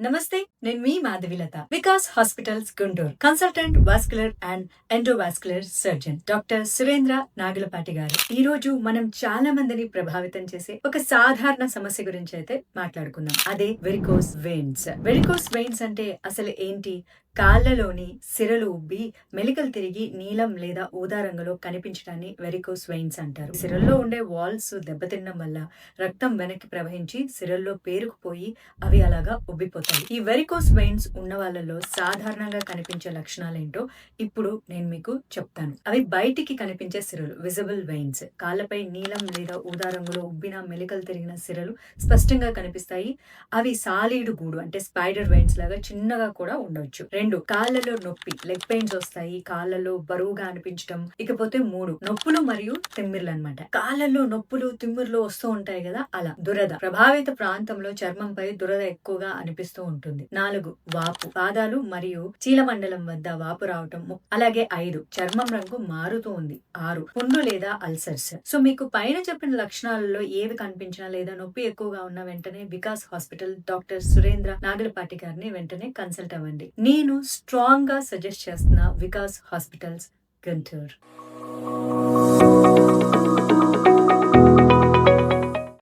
నమస్తే నేను మీ Madhavilatha Vikas hospitals Guntur. Consultant vascular and endovascular surgeon doctor Surendra Nagulapati గారు. ఈ రోజు మనం చాలా మందిని ప్రభావితం చేసే ఒక సాధారణ సమస్య గురించి అయితే మాట్లాడుకుందాం. అదే వెరికోస్ వెయిన్స్ వెరికోస్ వెయిన్స్ అంటే అసలు ఏంటి? కాళ్ళలోని సిరలు ఉబ్బి మెలికలు తిరిగి నీలం లేదా ఊదా రంగులో కనిపించడాన్ని వెరికోస్ వెయిన్స్ అంటారు. సిరల్లో ఉండే వాల్స్ దెబ్బతినడం వల్ల రక్తం వెనక్కి ప్రవహించి సిరల్లో పేరుకుపోయి అవి అలాగా ఉబ్బిపోతాయి. ఈ వెరికోస్ వెయిన్స్ ఉన్న వాళ్ళలో సాధారణంగా కనిపించే లక్షణాలు ఏంటో ఇప్పుడు నేను మీకు చెప్తాను. అవి బయటికి కనిపించే సిరలు విజిబుల్ వెయిన్స్ కాళ్ళపై నీలం లేదా ఊదా రంగులో ఉబ్బిన మెలికలు తిరిగిన సిరలు స్పష్టంగా కనిపిస్తాయి. అవి సాలీడు గూడు అంటే స్పైడర్ వెయిన్స్ లాగా చిన్నగా కూడా ఉండవచ్చు. రెండు కాళ్ళలో నొప్పి లెగ్ పెయిన్స్ వస్తాయి. కాళ్ళలో బరువుగా అనిపించడం ఇకపోతే మూడు నొప్పులు మరియు తిమ్మిర్లు అన్నమాట. కాళ్ళలో నొప్పులు తిమ్మిర్లు వస్తూ ఉంటాయి కదా అలా. దురద. ప్రభావిత ప్రాంతంలో చర్మంపై దురద ఎక్కువగా కనిపిస్తూ ఉంటుంది. నాలుగు వాపు. పాదాలు మరియు చీలమండలం వద్ద వాపు రావటం అలాగే ఐదు చర్మం రంగు మారుతూ ఉంది. ఆరు పుండు లేదా అల్సర్స్. సో మీకు పైన చెప్పిన లక్షణాలలో ఏవి కనిపించినా లేదా నొప్పి ఎక్కువగా ఉన్న వెంటనే వికాస్ హాస్పిటల్ డాక్టర్ సురేంద్ర నాగలపాటి గారిని వెంటనే కన్సల్ట్ అవ్వండి. నేను స్ట్రాంగ్గా సజెస్ట్ చేస్తున్న వికాస్ హాస్పిటల్స్ గుంటూరు.